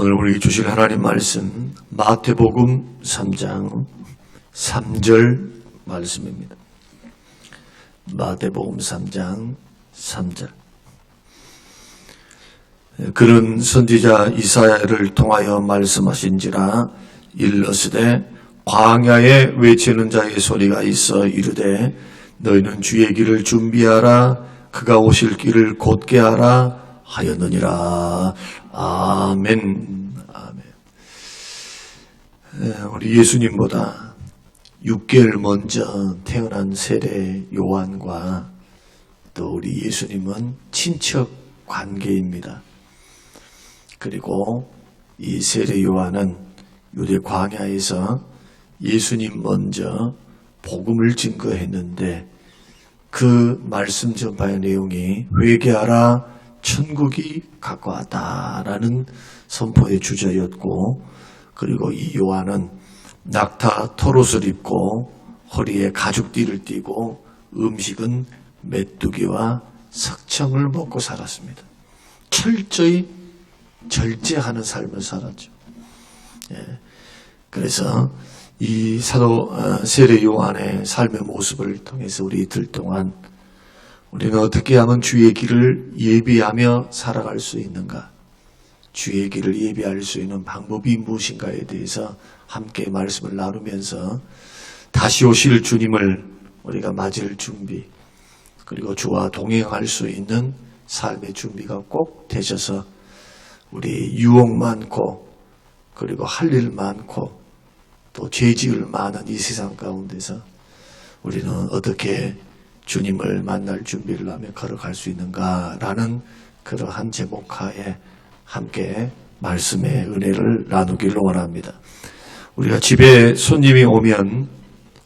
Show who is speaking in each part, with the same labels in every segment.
Speaker 1: 오늘 우리 주실 하나님 말씀 마태복음 3장 3절 말씀입니다. 마태복음 3장 3절. 그는 선지자 이사야를 통하여 말씀하신지라 일러스되 광야에 외치는 자의 소리가 있어 이르되 너희는 주의 길을 준비하라. 그가 오실 길을 곧게 하라 하였느니라 아멘 아멘 에, 우리 예수님보다 6개월 먼저 태어난 세례 요한과 또 우리 예수님은 친척 관계입니다. 그리고 이 세례 요한은 유대 광야에서 예수님 먼저 복음을 증거했는데 그 말씀 전파의 내용이 회개하라 천국이 가까웠다라는 선포의 주제였고 그리고 이 요한은 낙타 털옷을 입고 허리에 가죽띠를 띠고 음식은 메뚜기와 석청을 먹고 살았습니다. 철저히 절제하는 삶을 살았죠. 예. 그래서 이 사도 어, 세례 요한의 삶의 모습을 통해서 우리 이틀 동안 우리는 어떻게 하면 주의 길을 예비하며 살아갈 수 있는가? 주의 길을 예비할 수 있는 방법이 무엇인가에 대해서 함께 말씀을 나누면서 다시 오실 주님을 우리가 맞을 준비, 그리고 주와 동행할 수 있는 삶의 준비가 꼭 되셔서 우리 유혹 많고 그리고 할 일 많고 또 죄지을 많은 이 세상 가운데서 우리는 어떻게 주님을 만날 준비를 하며 걸어갈 수 있는가라는 그러한 제목하에 함께 말씀의 은혜를 나누기를 원합니다. 우리가 집에 손님이 오면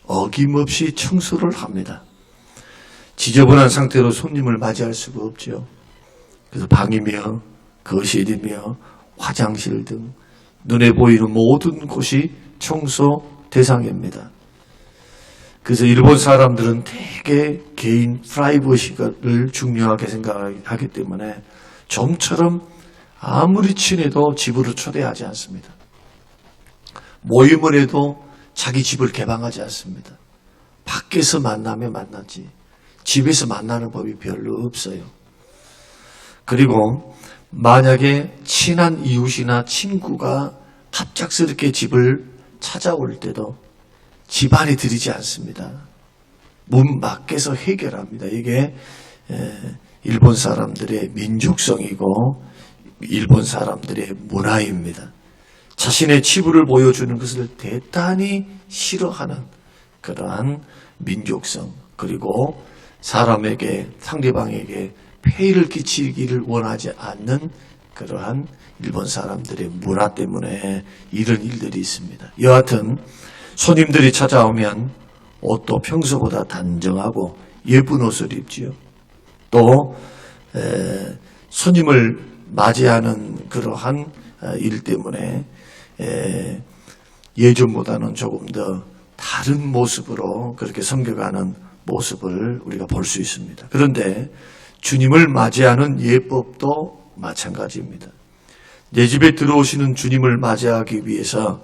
Speaker 1: 어김없이 청소를 합니다. 지저분한 상태로 손님을 맞이할 수가 없죠. 그래서 방이며 거실이며 화장실 등 눈에 보이는 모든 곳이 청소 대상입니다. 그래서 일본 사람들은 되게 개인 프라이버시를 중요하게 생각하기 때문에 좀처럼 아무리 친해도 집으로 초대하지 않습니다. 모임을 해도 자기 집을 개방하지 않습니다. 밖에서 만나면 만나지 집에서 만나는 법이 별로 없어요. 그리고 만약에 친한 이웃이나 친구가 갑작스럽게 집을 찾아올 때도 집 안에 들이지 않습니다. 문 밖에서 해결합니다. 이게 일본 사람들의 민족성이고 일본 사람들의 문화입니다. 자신의 치부를 보여주는 것을 대단히 싫어하는 그러한 민족성 그리고 사람에게 상대방에게 폐해를 끼치기를 원하지 않는 그러한 일본 사람들의 문화 때문에 이런 일들이 있습니다. 여하튼 손님들이 찾아오면 옷도 평소보다 단정하고 예쁜 옷을 입지요. 또 에, 손님을 맞이하는 그러한 어, 일 때문에 에, 예전보다는 조금 더 다른 모습으로 그렇게 섬겨가는 모습을 우리가 볼 수 있습니다. 그런데 주님을 맞이하는 예법도 마찬가지입니다. 내 집에 들어오시는 주님을 맞이하기 위해서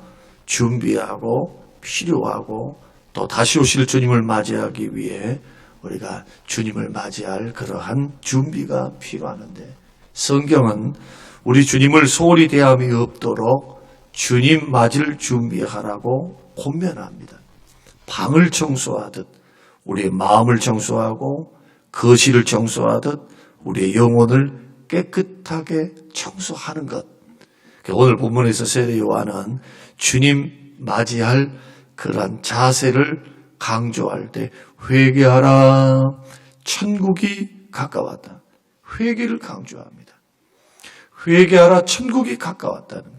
Speaker 1: 준비하고 필요하고 또 다시 오실 주님을 맞이하기 위해 우리가 주님을 맞이할 그러한 준비가 필요하는데 성경은 우리 주님을 소홀히 대함이 없도록 주님 맞을 준비하라고 권면합니다. 방을 청소하듯 우리의 마음을 청소하고 거실을 청소하듯 우리의 영혼을 깨끗하게 청소하는 것. 오늘 본문에서 세례 요한은 주님 맞이할 그러한 자세를 강조할 때 회개하라 천국이 가까웠다. 회개를 강조합니다. 회개하라 천국이 가까웠다는.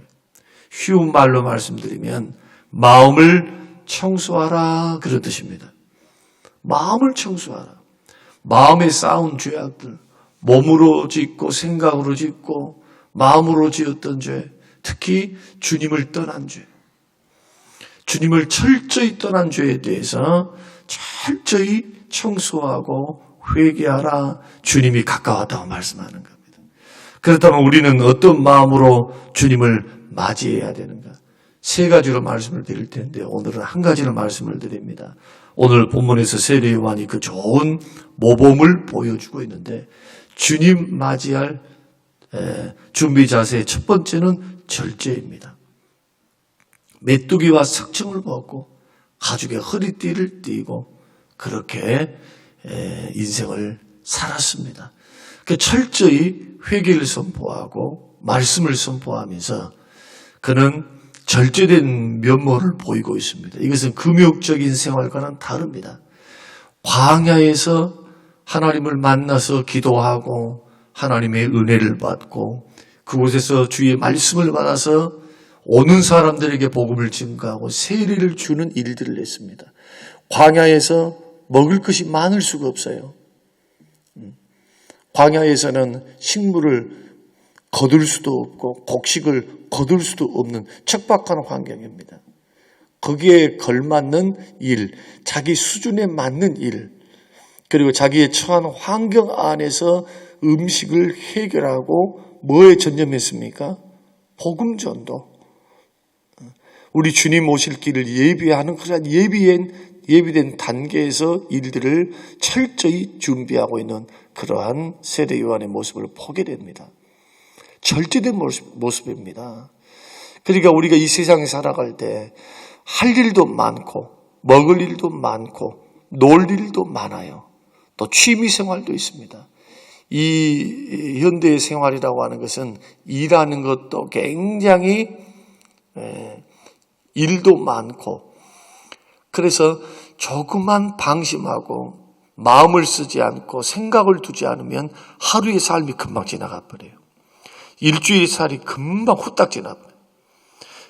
Speaker 1: 쉬운 말로 말씀드리면 마음을 청소하라 그런 뜻입니다. 마음을 청소하라. 마음에 쌓은 죄악들, 몸으로 짓고 생각으로 짓고 마음으로 지었던 죄, 특히 주님을 떠난 죄, 주님을 철저히 떠난 죄에 대해서 철저히 청소하고 회개하라 주님이 가까웠다고 말씀하는 겁니다. 그렇다면 우리는 어떤 마음으로 주님을 맞이해야 되는가? 세 가지로 말씀을 드릴 텐데 오늘은 한 가지로 말씀을 드립니다. 오늘 본문에서 세례 요한이 그 좋은 모범을 보여주고 있는데 주님 맞이할 에, 준비 자세의 첫 번째는 절제입니다. 메뚜기와 석청을 벗고 가죽의 허리띠를 띠고 그렇게 에, 인생을 살았습니다. 그 철저히 회개를 선포하고 말씀을 선포하면서 그는 절제된 면모를 보이고 있습니다. 이것은 금욕적인 생활과는 다릅니다. 광야에서 하나님을 만나서 기도하고 하나님의 은혜를 받고 그곳에서 주의 말씀을 받아서 오는 사람들에게 복음을 증가하고 세례를 주는 일들을 했습니다. 광야에서 먹을 것이 많을 수가 없어요. 음. 광야에서는 식물을 거둘 수도 없고 곡식을 거둘 수도 없는 척박한 환경입니다. 거기에 걸맞는 일, 자기 수준에 맞는 일, 그리고 자기의 처한 환경 안에서 음식을 해결하고 뭐에 전념했습니까? 복음 전도. 우리 주님 오실 길을 예비하는 그러한 예비된 예비된 단계에서 일들을 철저히 준비하고 있는 그러한 세례 요한의 모습을 보게 됩니다. 절제된 모습, 모습입니다. 그러니까 우리가 이 세상에 살아갈 때 할 일도 많고 먹을 일도 많고 놀 일도 많아요. 또 취미 생활도 있습니다. 이 현대의 생활이라고 하는 것은 일하는 것도 굉장히 일도 많고 그래서 조금만 방심하고 마음을 쓰지 않고 생각을 두지 않으면 하루의 삶이 금방 지나가 버려요. 일주일의 살이 금방 후딱 지나버려요.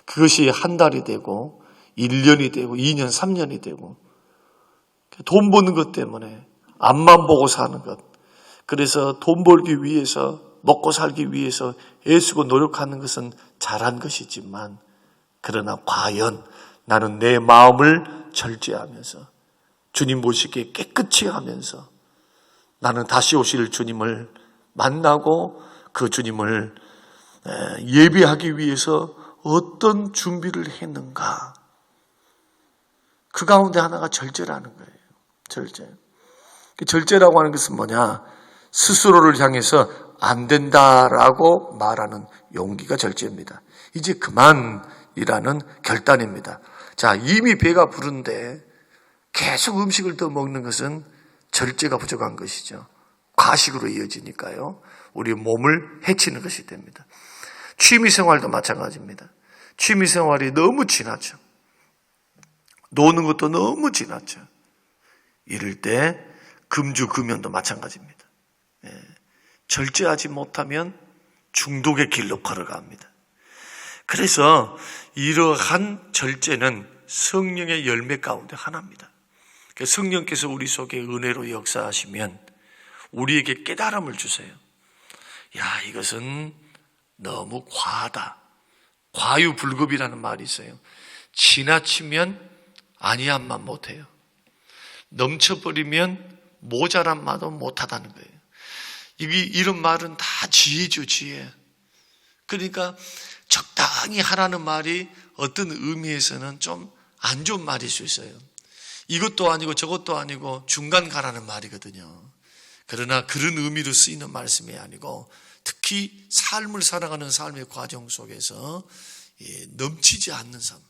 Speaker 1: 그것이 한 달이 되고 1년이 되고 2년, 3년이 되고 돈 버는 것 때문에 앞만 보고 사는 것. 그래서 돈 벌기 위해서 먹고 살기 위해서 애쓰고 노력하는 것은 잘한 것이지만 그러나 과연 나는 내 마음을 절제하면서 주님 모시기에 깨끗이 하면서 나는 다시 오실 주님을 만나고 그 주님을 예비하기 위해서 어떤 준비를 했는가. 그 가운데 하나가 절제라는 거예요. 절제. 그 절제라고 하는 것은 뭐냐? 스스로를 향해서 안 된다라고 말하는 용기가 절제입니다. 이제 그만 이라는 결단입니다. 자, 이미 배가 부른데 계속 음식을 더 먹는 것은 절제가 부족한 것이죠. 과식으로 이어지니까요. 우리 몸을 해치는 것이 됩니다. 취미 생활도 마찬가지입니다. 취미 생활이 너무 지나쳐. 노는 것도 너무 지나쳐. 이럴 때 금주 금연도 마찬가지입니다. 예. 절제하지 못하면 중독의 길로 걸어갑니다. 그래서 이러한 절제는 성령의 열매 가운데 하나입니다. 그 성령께서 우리 속에 은혜로 역사하시면 우리에게 깨달음을 주세요. 야, 이것은 너무 과하다. 과유불급이라는 말이 있어요. 지나치면 아니한만 못해요. 넘쳐버리면 모자란 말도 못하다는 거예요. 이게 이런 말은 다 지혜죠, 지혜. 그러니까 적당히 하라는 말이 어떤 의미에서는 좀 안 좋은 말일 수 있어요. 이것도 아니고 저것도 아니고 중간 가라는 말이거든요. 그러나 그런 의미로 쓰이는 말씀이 아니고 특히 삶을 살아가는 삶의 과정 속에서 넘치지 않는 삶,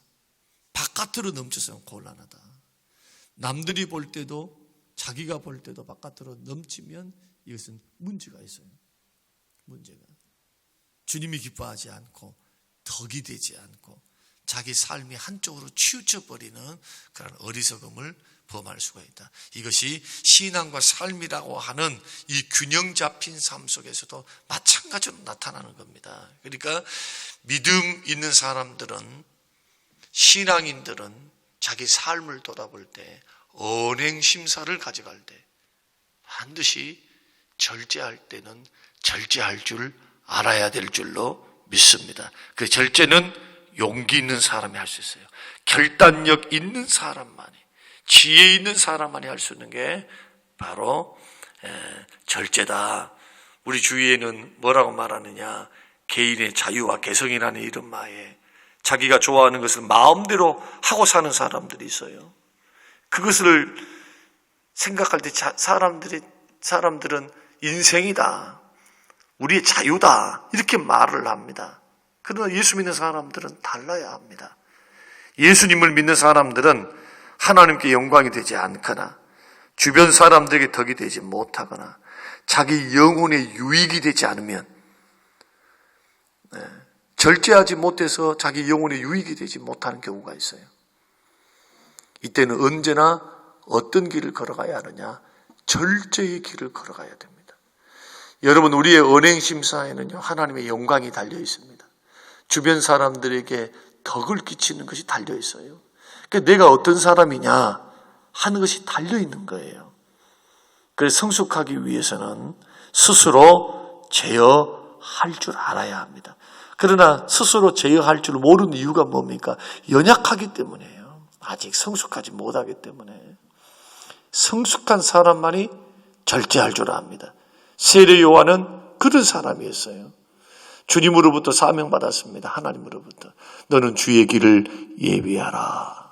Speaker 1: 바깥으로 넘쳐서 곤란하다. 남들이 볼 때도 자기가 볼 때도 바깥으로 넘치면 이것은 문제가 있어요. 문제가. 주님이 기뻐하지 않고 덕이 되지 않고 자기 삶이 한쪽으로 치우쳐 버리는 그런 어리석음을 범할 수가 있다. 이것이 신앙과 삶이라고 하는 이 균형 잡힌 삶 속에서도 마찬가지로 나타나는 겁니다. 그러니까 믿음 있는 사람들은 신앙인들은 자기 삶을 돌아볼 때 언행 심사를 가져갈 때 반드시 절제할 때는 절제할 줄 알아야 될 줄로 믿습니다. 그 절제는 용기 있는 사람이 할 수 있어요. 결단력 있는 사람만이, 지혜 있는 사람만이 할 수 있는 게 바로 절제다. 우리 주위에는 뭐라고 말하느냐? 개인의 자유와 개성이라는 이름하에 자기가 좋아하는 것을 마음대로 하고 사는 사람들이 있어요. 그것을 생각할 때 자- 사람들이 사람들은 인생이다. 우리의 자유다. 이렇게 말을 합니다. 그러나 예수 믿는 사람들은 달라야 합니다. 예수님을 믿는 사람들은 하나님께 영광이 되지 않거나 주변 사람들에게 덕이 되지 못하거나 자기 영혼의 유익이 되지 않으면 네, 절제하지 못해서 자기 영혼의 유익이 되지 못하는 경우가 있어요. 이때는 언제나 어떤 길을 걸어가야 하느냐? 절제의 길을 걸어가야 됩니다. 여러분, 우리의 언행 심사에는요, 하나님의 영광이 달려 있습니다. 주변 사람들에게 덕을 끼치는 것이 달려 있어요. 그러니까 내가 어떤 사람이냐 하는 것이 달려 있는 거예요. 그래서 성숙하기 위해서는 스스로 제어할 줄 알아야 합니다. 그러나 스스로 제어할 줄 모르는 이유가 뭡니까? 연약하기 때문이에요. 아직 성숙하지 못하기 때문에. 성숙한 사람만이 절제할 줄 압니다. 세례 요한은 그런 사람이었어요. 주님으로부터 사명받았습니다. 하나님으로부터. 너는 주의 길을 예비하라.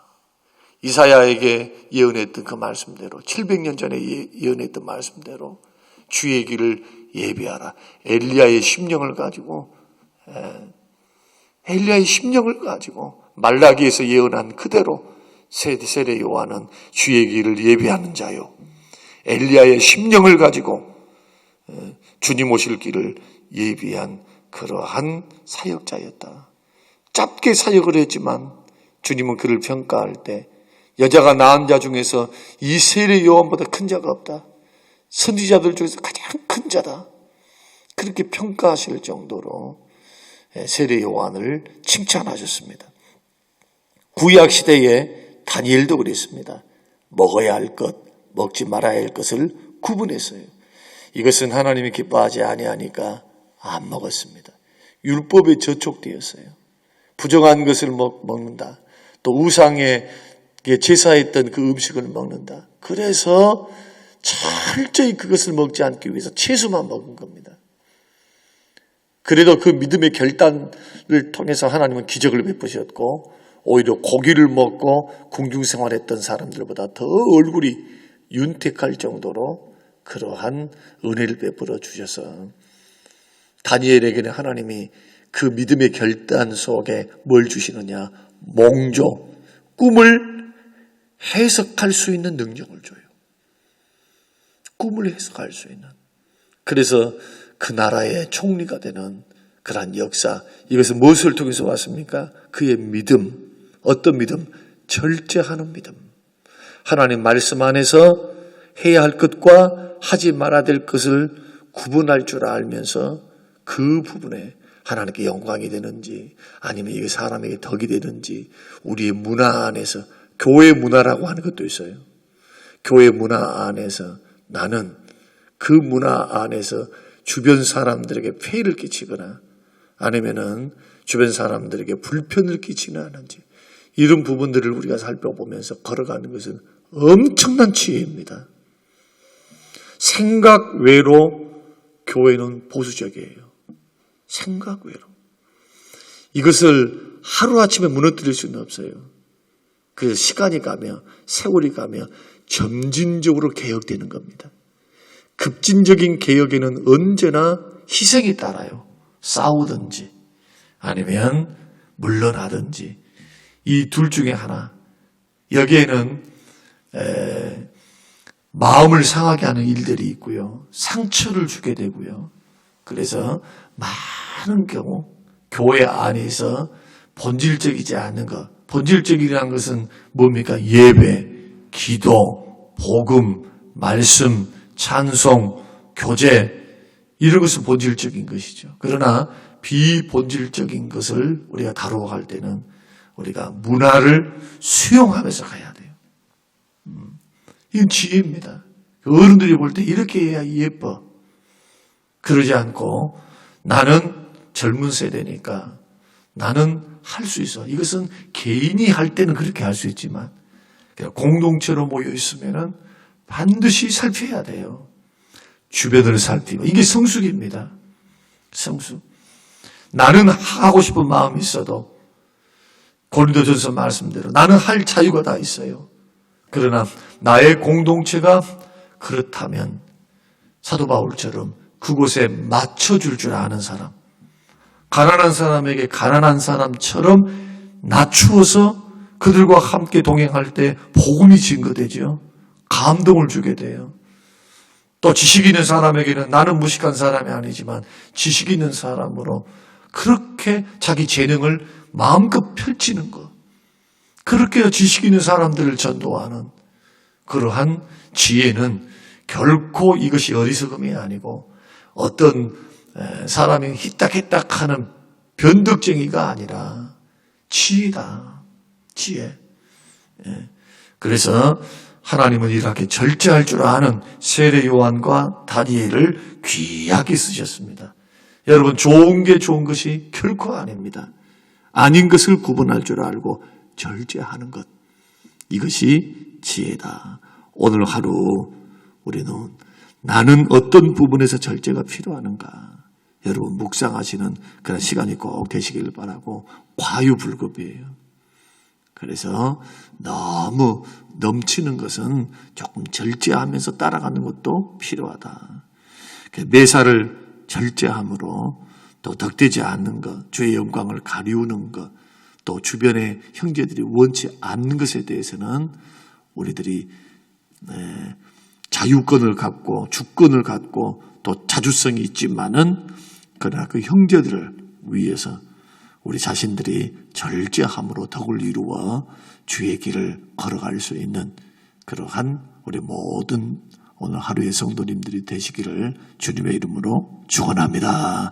Speaker 1: 이사야에게 예언했던 그 말씀대로 700년 전에 예- 예언했던 말씀대로 주의 길을 예비하라. 엘리야의 심령을 가지고 에, 엘리야의 심령을 가지고 말라기에서 예언한 그대로 세- 세례 요한은 주의 길을 예비하는 자요. 엘리야의 심령을 가지고 에, 주님 오실 길을 예비한 그러한 사역자였다. 짧게 사역을 했지만 주님은 그를 평가할 때 여자가 낳은 자 중에서 이 세례 요한보다 큰 자가 없다. 선지자들 중에서 가장 큰 자다. 그렇게 평가하실 정도로 세례 요한을 칭찬하셨습니다. 구약 시대에 다니엘도 그랬습니다. 먹어야 할 것, 먹지 말아야 할 것을 구분했어요. 이것은 하나님이 기뻐하지 아니하니까 안 먹었습니다. 율법에 저촉되었어요. 부정한 것을 먹, 먹는다. 또 우상에 제사했던 그 음식을 먹는다. 그래서 철저히 그것을 먹지 않기 위해서 채소만 먹은 겁니다. 그래도 그 믿음의 결단을 통해서 하나님은 기적을 베푸셨고 오히려 고기를 먹고 궁중 생활했던 사람들보다 더 얼굴이 윤택할 정도로 그러한 은혜를 베풀어 주셔서 다니엘에게는 하나님이 그 믿음의 결단 속에 뭘 주시느냐? 몽조, 꿈을 해석할 수 있는 능력을 줘요. 꿈을 해석할 수 있는. 그래서 그 나라의 총리가 되는 그러한 역사, 이것은 무엇을 통해서 왔습니까? 그의 믿음. 어떤 믿음? 절제하는 믿음. 하나님 말씀 안에서 해야 할 것과 하지 말아야 될 것을 구분할 줄 알면서 그 부분에 하나님께 영광이 되는지 아니면 이게 사람에게 덕이 되는지 우리의 문화 안에서 교회 문화라고 하는 것도 있어요. 교회 문화 안에서 나는 그 문화 안에서 주변 사람들에게 폐해를 끼치거나 아니면은 주변 사람들에게 불편을 끼치는 않은지 이런 부분들을 우리가 살펴보면서 걸어가는 것은 엄청난 지혜입니다. 생각 외로 교회는 보수적이에요. 생각 외로. 이것을 하루아침에 무너뜨릴 수는 없어요. 그 시간이 가며 세월이 가며 점진적으로 개혁되는 겁니다. 급진적인 개혁에는 언제나 희생이 따라요. 싸우든지 아니면 물러나든지 이 둘 중에 하나. 여기에는 에, 마음을 상하게 하는 일들이 있고요. 상처를 주게 되고요. 그래서 많은 경우 교회 안에서 본질적이지 않는 것. 본질적이라는 것은 뭡니까? 예배, 기도, 복음, 말씀, 찬송, 교제 이런 것은 본질적인 것이죠. 그러나 비본질적인 것을 우리가 다루어갈 때는 우리가 문화를 수용하면서 가야 이건 지혜입니다. 어른들이 볼 때 이렇게 해야 예뻐. 그러지 않고 나는 젊은 세대니까 나는 할 수 있어. 이것은 개인이 할 때는 그렇게 할 수 있지만 공동체로 모여 있으면은 반드시 살펴야 돼요. 주변을 살피고 이게 성숙입니다. 성숙. 나는 하고 싶은 마음이 있어도 고린도전서 말씀대로 나는 할 자유가 다 있어요. 그러나 나의 공동체가 그렇다면 사도 바울처럼 그곳에 맞춰줄 줄 아는 사람, 가난한 사람에게 가난한 사람처럼 낮추어서 그들과 함께 동행할 때 복음이 증거되죠. 감동을 주게 돼요. 또 지식 있는 사람에게는 나는 무식한 사람이 아니지만 지식 있는 사람으로 그렇게 자기 재능을 마음껏 펼치는 것. 그렇게 지식 있는 사람들을 전도하는 그러한 지혜는 결코 이것이 어리석음이 아니고 어떤 에, 사람이 희딱희딱 하는 변덕쟁이가 아니라 지혜다. 지혜. 예. 그래서 하나님은 이렇게 절제할 줄 아는 세례 요한과 다니엘을 귀하게 쓰셨습니다. 여러분 좋은 게 좋은 것이 결코 아닙니다. 아닌 것을 구분할 줄 알고 절제하는 것. 이것이 지혜다. 오늘 하루 우리는 나는 어떤 부분에서 절제가 필요하는가. 여러분 묵상하시는 그런 시간이 꼭 되시길 바라고 과유불급이에요. 그래서 너무 넘치는 것은 조금 절제하면서 따라가는 것도 필요하다. 매사를 절제함으로 또 덕되지 않는 것, 주의 영광을 가리우는 것, 또 주변의 형제들이 원치 않는 것에 대해서는 우리들이 네, 자유권을 갖고 주권을 갖고 또 자주성이 있지만은 그러나 그 형제들을 위해서 우리 자신들이 절제함으로 덕을 이루어 주의 길을 걸어갈 수 있는 그러한 우리 모든 오늘 하루의 성도님들이 되시기를 주님의 이름으로 축원합니다.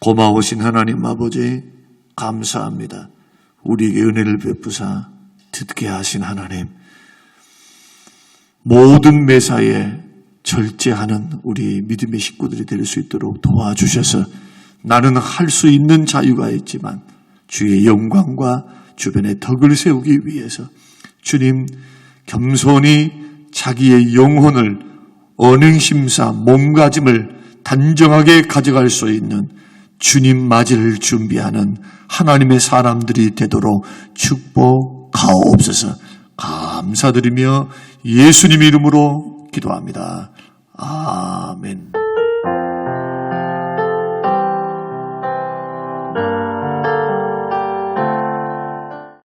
Speaker 1: 고마우신 하나님 아버지 감사합니다. 우리에게 은혜를 베푸사 듣게 하신 하나님 모든 매사에 절제하는 우리 믿음의 식구들이 될 수 있도록 도와주셔서 나는 할 수 있는 자유가 있지만 주의 영광과 주변의 덕을 세우기 위해서 주님 겸손히 자기의 영혼을 언행심사 몸가짐을 단정하게 가져갈 수 있는 주님 맞이를 준비하는 하나님의 사람들이 되도록 축복하옵소서 감사드리며 예수님 이름으로 기도합니다. 아멘.